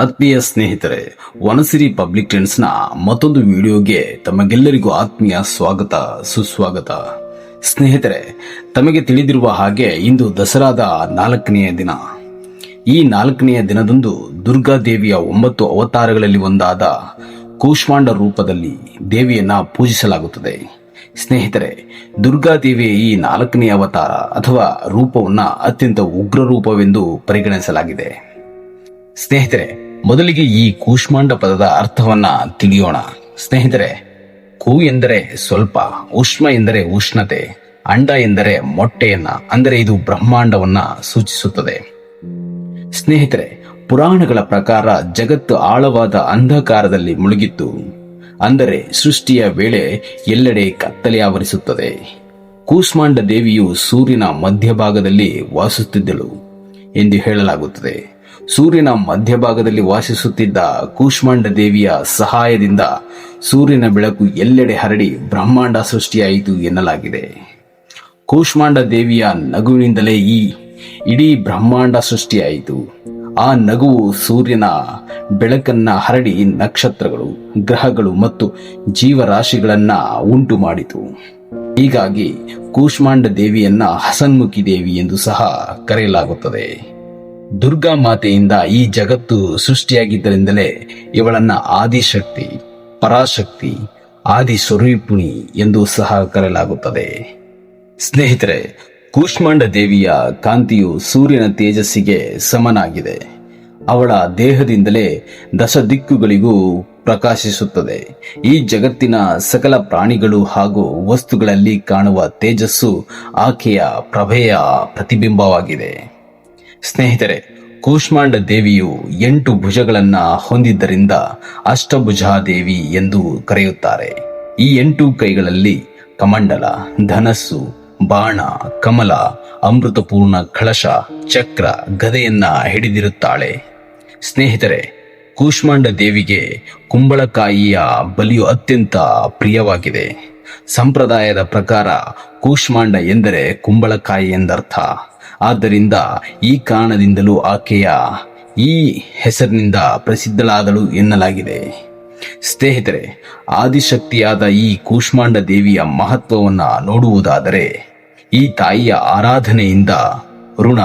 ಆತ್ಮೀಯ ಸ್ನೇಹಿತರೆ, ವನಸಿರಿ ಪಬ್ಲಿಕ್ ಟ್ರೆಂಡ್ಸ್ನ ಮತ್ತೊಂದು ವಿಡಿಯೋಗೆ ತಮಗೆಲ್ಲರಿಗೂ ಆತ್ಮೀಯ ಸ್ವಾಗತ, ಸುಸ್ವಾಗತ. ಸ್ನೇಹಿತರೆ, ತಮಗೆ ತಿಳಿದಿರುವ ಹಾಗೆ ಇಂದು ದಸರಾದ ನಾಲ್ಕನೆಯ ದಿನ. ಈ ನಾಲ್ಕನೆಯ ದಿನದಂದು ದುರ್ಗಾದೇವಿಯ ಒಂಬತ್ತು ಅವತಾರಗಳಲ್ಲಿ ಒಂದಾದ ಕೂಷ್ಮಾಂಡ ರೂಪದಲ್ಲಿ ದೇವಿಯನ್ನ ಪೂಜಿಸಲಾಗುತ್ತದೆ. ಸ್ನೇಹಿತರೆ ದುರ್ಗಾದೇವಿಯ ಈ ನಾಲ್ಕನೇ ಅವತಾರ ಅಥವಾ ರೂಪವನ್ನು ಅತ್ಯಂತ ಉಗ್ರ ರೂಪವೆಂದು ಪರಿಗಣಿಸಲಾಗಿದೆ. ಸ್ನೇಹಿತರೆ ಮೊದಲಿಗೆ ಈ ಕೂಷ್ಮಾಂಡ ಪದದ ಅರ್ಥವನ್ನ ತಿಳಿಯೋಣ. ಸ್ನೇಹಿತರೆ, ಕೂ ಎಂದರೆ ಸ್ವಲ್ಪ, ಉಷ್ಮ ಎಂದರೆ ಉಷ್ಣತೆ, ಅಂಡ ಎಂದರೆ ಮೊಟ್ಟೆಯನ್ನ, ಅಂದರೆ ಇದು ಬ್ರಹ್ಮಾಂಡವನ್ನ ಸೂಚಿಸುತ್ತದೆ. ಸ್ನೇಹಿತರೆ, ಪುರಾಣಗಳ ಪ್ರಕಾರ ಜಗತ್ತು ಆಳವಾದ ಅಂಧಕಾರದಲ್ಲಿ ಮುಳುಗಿತ್ತು ಅಂದರೆ ಸೃಷ್ಟಿಯ ವೇಳೆ ಎಲ್ಲೆಡೆ ಕತ್ತಲೆ ಆವರಿಸುತ್ತದೆ. ಕೂಷ್ಮಾಂಡ ದೇವಿಯು ಸೂರ್ಯನ ಮಧ್ಯಭಾಗದಲ್ಲಿ ವಾಸಿಸುತ್ತಿದ್ದಳು ಎಂದು ಹೇಳಲಾಗುತ್ತದೆ. ಸೂರ್ಯನ ಮಧ್ಯಭಾಗದಲ್ಲಿ ವಾಸಿಸುತ್ತಿದ್ದ ಕೂಷ್ಮಾಂಡ ದೇವಿಯ ಸಹಾಯದಿಂದ ಸೂರ್ಯನ ಬೆಳಕು ಎಲ್ಲೆಡೆ ಹರಡಿ ಬ್ರಹ್ಮಾಂಡ ಸೃಷ್ಟಿಯಾಯಿತು ಎನ್ನಲಾಗಿದೆ. ಕೂಷ್ಮಾಂಡ ದೇವಿಯ ನಗುವಿನಿಂದಲೇ ಈ ಇಡೀ ಬ್ರಹ್ಮಾಂಡ ಸೃಷ್ಟಿಯಾಯಿತು. ಆ ನಗುವು ಸೂರ್ಯನ ಬೆಳಕನ್ನ ಹರಡಿ ನಕ್ಷತ್ರಗಳು, ಗ್ರಹಗಳು ಮತ್ತು ಜೀವರಾಶಿಗಳನ್ನ ಉಂಟು ಮಾಡಿತು ಹೀಗಾಗಿ ಕೂಷ್ಮಾಂಡ ದೇವಿಯನ್ನ ಹಸನ್ಮುಖಿ ದೇವಿ ಎಂದು ಸಹ ಕರೆಯಲಾಗುತ್ತದೆ. ದುರ್ಗಾ ಮಾತೆಯಿಂದ ಈ ಜಗತ್ತು ಸೃಷ್ಟಿಯಾಗಿದ್ದರಿಂದಲೇ ಇವಳನ್ನ ಆದಿಶಕ್ತಿ, ಪರಾಶಕ್ತಿ ಆದಿ ಸ್ವರೂಪಿಣಿ ಎಂದು ಸಹ ಕರೆಯಲಾಗುತ್ತದೆ. ಸ್ನೇಹಿತರೆ, ಕೂಷ್ಮಾಂಡ ದೇವಿಯ ಕಾಂತಿಯು ಸೂರ್ಯನ ತೇಜಸ್ಸಿಗೆ ಸಮನಾಗಿದೆ. ಅವಳ ದೇಹದಿಂದಲೇ ದಶ ದಿಕ್ಕುಗಳಿಗೂ ಪ್ರಕಾಶಿಸುತ್ತದೆ. ಈ ಜಗತ್ತಿನ ಸಕಲ ಪ್ರಾಣಿಗಳು ಹಾಗೂ ವಸ್ತುಗಳಲ್ಲಿ ಕಾಣುವ ತೇಜಸ್ಸು ಆಕೆಯ ಪ್ರಭೆಯ ಪ್ರತಿಬಿಂಬವಾಗಿದೆ. ಸ್ನೇಹಿತರೆ, ಕೂಷ್ಮಾಂಡ ದೇವಿಯು ಎಂಟು ಭುಜಗಳನ್ನ ಹೊಂದಿದ್ದರಿಂದ ಅಷ್ಟಭುಜಾದೇವಿ ಎಂದು ಕರೆಯುತ್ತಾರೆ. ಈ ಎಂಟು ಕೈಗಳಲ್ಲಿ ಕಮಂಡಲ, ಧನಸ್ಸು, ಬಾಣ, ಕಮಲ, ಅಮೃತಪೂರ್ಣ ಕಳಶ, ಚಕ್ರ, ಗದೆಯನ್ನ ಹಿಡಿದಿರುತ್ತಾಳೆ. ಸ್ನೇಹಿತರೆ, ಕೂಷ್ಮಾಂಡ ದೇವಿಗೆ ಕುಂಬಳಕಾಯಿಯ ಬಲಿಯು ಅತ್ಯಂತ ಪ್ರಿಯವಾಗಿದೆ. ಸಂಪ್ರದಾಯದ ಪ್ರಕಾರ ಕೂಷ್ಮಾಂಡ ಎಂದರೆ ಕುಂಬಳಕಾಯಿ ಎಂದರ್ಥ. ಆದ್ದರಿಂದ ಈ ಕಾರಣದಿಂದಲೂ ಆಕೆಯ ಈ ಹೆಸರಿನಿಂದ ಪ್ರಸಿದ್ಧಳಾದಳು ಎನ್ನಲಾಗಿದೆ. ಸ್ನೇಹಿತರೆ, ಆದಿಶಕ್ತಿಯಾದ ಈ ಕೂಷ್ಮಾಂಡ ದೇವಿಯ ಮಹತ್ವವನ್ನು ನೋಡುವುದಾದರೆ, ಈ ತಾಯಿಯ ಆರಾಧನೆಯಿಂದ ಋಣ,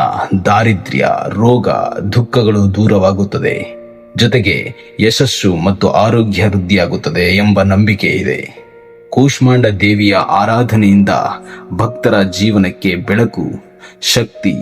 ದಾರಿದ್ರ್ಯ, ರೋಗ, ದುಃಖಗಳು ದೂರವಾಗುತ್ತದೆ. ಜೊತೆಗೆ ಯಶಸ್ಸು ಮತ್ತು ಆರೋಗ್ಯ ವೃದ್ಧಿಯಾಗುತ್ತದೆ ಎಂಬ ನಂಬಿಕೆ ಇದೆ. ಕೂಷ್ಮಾಂಡ ದೇವಿಯ ಆರಾಧನೆಯಿಂದ ಭಕ್ತರ ಜೀವನಕ್ಕೆ ಬೆಳಕು ಶಕ್ತಿ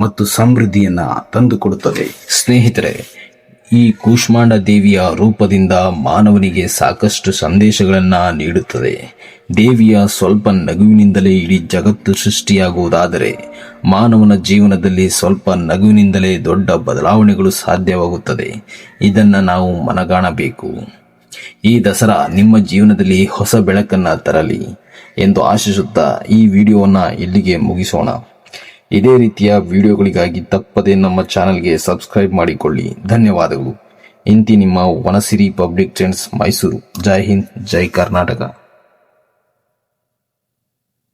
ಮತ್ತು ಸಮೃದ್ಧಿಯನ್ನ ತಂದುಕೊಡುತ್ತದೆ. ಸ್ನೇಹಿತರೆ, ಈ ಕೂಷ್ಮಾಂಡ ದೇವಿಯ ರೂಪದಿಂದ ಮಾನವನಿಗೆ ಸಾಕಷ್ಟು ಸಂದೇಶಗಳನ್ನು ನೀಡುತ್ತದೆ. ದೇವಿಯ ಸ್ವಲ್ಪ ನಗುವಿನಿಂದಲೇ ಇಡೀ ಜಗತ್ತು ಸೃಷ್ಟಿಯಾಗುವುದಾದರೆ, ಮಾನವನ ಜೀವನದಲ್ಲಿ ಸ್ವಲ್ಪ ನಗುವಿನಿಂದಲೇ ದೊಡ್ಡ ಬದಲಾವಣೆಗಳು ಸಾಧ್ಯವಾಗುತ್ತದೆ. ಇದನ್ನು ನಾವು ಮನಗಾಣಬೇಕು. ಈ ದಸರಾ ನಿಮ್ಮ ಜೀವನದಲ್ಲಿ ಹೊಸ ಬೆಳಕನ್ನು ತರಲಿ ಎಂದು ಆಶಿಸುತ್ತಾ ಈ ವಿಡಿಯೋವನ್ನು ಇಲ್ಲಿಗೆ ಮುಗಿಸೋಣ. ಇದೇ ರೀತಿಯ ವಿಡಿಯೋಗಳಿಗಾಗಿ ತಪ್ಪದೆ ನಮ್ಮ ಚಾನಲ್ಗೆ ಸಬ್ಸ್ಕ್ರೈಬ್ ಮಾಡಿಕೊಳ್ಳಿ. ಧನ್ಯವಾದಗಳು. ಇಂತಿ ನಿಮ್ಮ ವನಸಿರಿ ಪಬ್ಲಿಕ್ ಟ್ರೆಂಡ್ಸ್ ಮೈಸೂರು. ಜೈ ಹಿಂದ್, ಜೈ ಕರ್ನಾಟಕ.